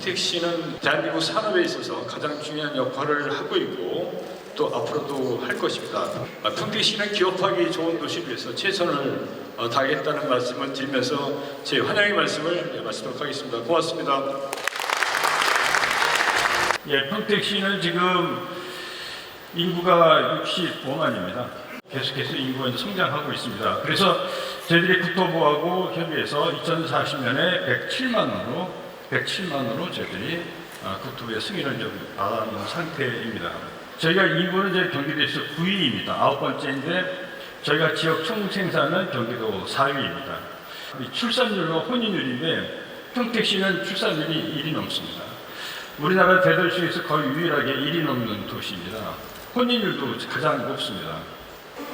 택시는 대한민국 산업에 있어서 가장 중요한 역할을 하고 있고 또 앞으로도 할 것입니다. 아, 평택시는 기업하기 좋은 도시를 위해서 최선을 어, 다하겠다는 말씀을 드리면서 제 환영의 말씀을 예, 마치도록 하겠습니다. 고맙습니다. 예, 평택시는 지금 인구가 65만입니다. 계속해서 인구가 이제 성장하고 있습니다. 그래서 저희들이 국토부하고 협의해서 2040년에 107만으로 107만으로 저희들이 아, 국토부의 승인을 좀 받아놓은 상태입니다. 저희가 인구는 이제 경기도에서 9위입니다. 아홉 번째인데 저희가 지역 총 생산은 경기도 4위입니다. 출산율과 혼인율인데 평택시는 출산율이 1이 넘습니다. 우리나라 대도시에서 거의 유일하게 1이 넘는 도시입니다. 혼인율도 가장 높습니다.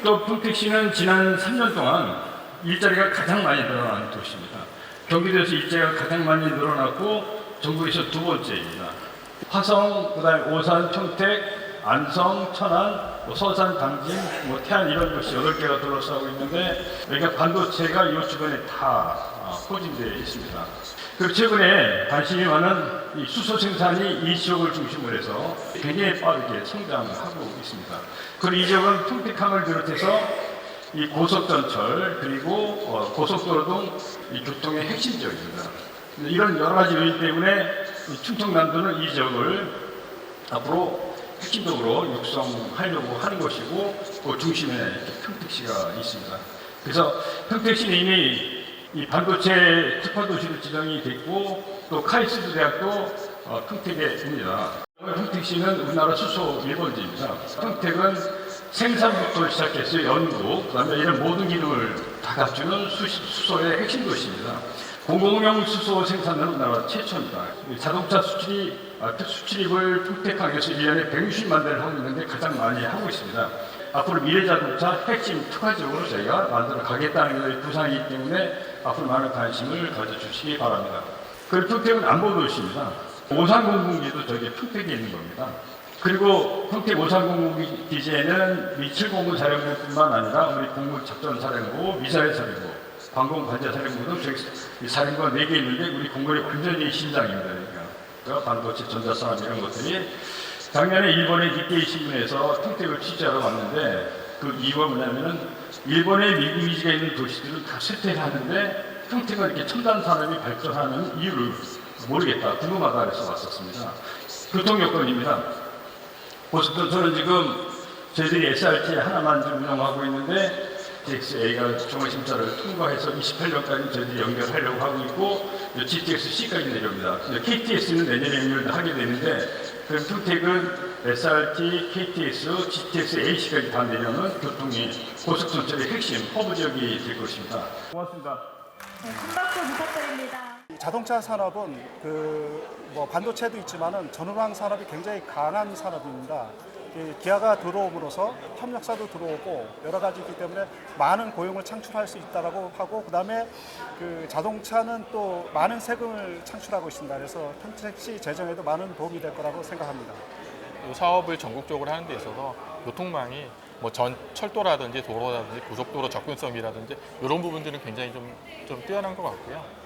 또 평택시는 지난 3년 동안 일자리가 가장 많이 늘어난 도시입니다. 경기도에서 일자리가 가장 많이 늘어났고 전국에서 두 번째입니다. 화성, 그다음에 오산, 평택, 안성, 천안, 뭐 서산, 당진, 뭐 태안 이런 곳이 여덟 개가 둘러싸고 있는데 여기가 반도체가 이 주변에 다 아, 포진되어 있습니다. 그리고 최근에 관심이 많은 이 수소 생산이 이 지역을 중심으로 해서 굉장히 빠르게 성장하고 있습니다. 그리고 이 지역은 평택항을 비롯해서 이 고속전철 그리고 어, 고속도로 등이 교통의 핵심 지역입니다. 이런 여러 가지 요인 때문에 이 충청남도는 이 지역을 앞으로 핵심적으로 육성하려고 하는 것이고 그 중심에 평택시가 있습니다. 그래서 평택시는 이미 이 반도체 특화도시로 지정이 됐고 또 카이스트 대학도 어, 평택에 있습니다. 평택시는 우리나라 수소 1번지입니다. 평택은 생산부터 시작해서 연구, 그 다음에 이런 모든 기능을 다 갖추는 수, 수소의 핵심 도시입니다. 공공용 수소 생산은 우리나라 최초입니다. 이 자동차 수출이 아, 수출입을 평택항에서 1년에 160만 대를 하고 있는데 가장 많이 하고 있습니다. 앞으로 미래 자동차 핵심 특화적으로 저희가 만들어 가겠다는 부상이기 때문에 앞으로 많은 관심을 가져주시기 바랍니다. 그리고 평택은 안보 도시입니다. 오산공군기도 저기 평택에 있는 겁니다. 그리고 평택 오산공군 기지에는 미 7공군 사령부뿐만 아니라 우리 공군작전사령부, 미사일사령부, 방공관제사령부 등 저기 이 사령부가 4개 있는데 우리 공군의 완전히 심장입니다. 그러니까 반도체, 전자산업 이런 것들이 작년에 일본의 니케이 신문에서 평택을 취재하러 왔는데 그 이유가 뭐냐면은 일본의 미군 기지가 있는 도시들은 다 쇠퇴를 하는데 평택은 이렇게 첨단 산업이 발전하는 이유를 모르겠다, 궁금하다 해서 왔었습니다. 교통 여건입니다. 고속도로는 지금 저희들이 SRT 하나만 좀 운영하고 있는데 GXA가 종합심사를 통과해서 28년까지 저희들이 연결하려고 하고 있고 GTX-C까지 내려옵니다. KTS는 내년에 연결을 하게 되는데 그럼 평택은 SRT, KTX, GTX-AC까지 다 내려오는 교통이 고속전철의 핵심 허브 지역이 될 것입니다. 고맙습니다. 네, 큰 박수 부탁드립니다. 자동차 산업은 그 뭐 반도체도 있지만은 전후방 산업이 굉장히 강한 산업입니다. 이 기아가 들어옴으로써 협력사도 들어오고 여러 가지이기 때문에 많은 고용을 창출할 수 있다라고 하고 그다음에 그 자동차는 또 많은 세금을 창출하고 있습니다. 그래서 평택시 재정에도 많은 도움이 될 거라고 생각합니다. 이 사업을 전국적으로 하는 데 있어서 교통망이 뭐 전 철도라든지 도로라든지 고속도로 접근성이라든지 이런 부분들은 굉장히 좀, 좀 뛰어난 것 같고요.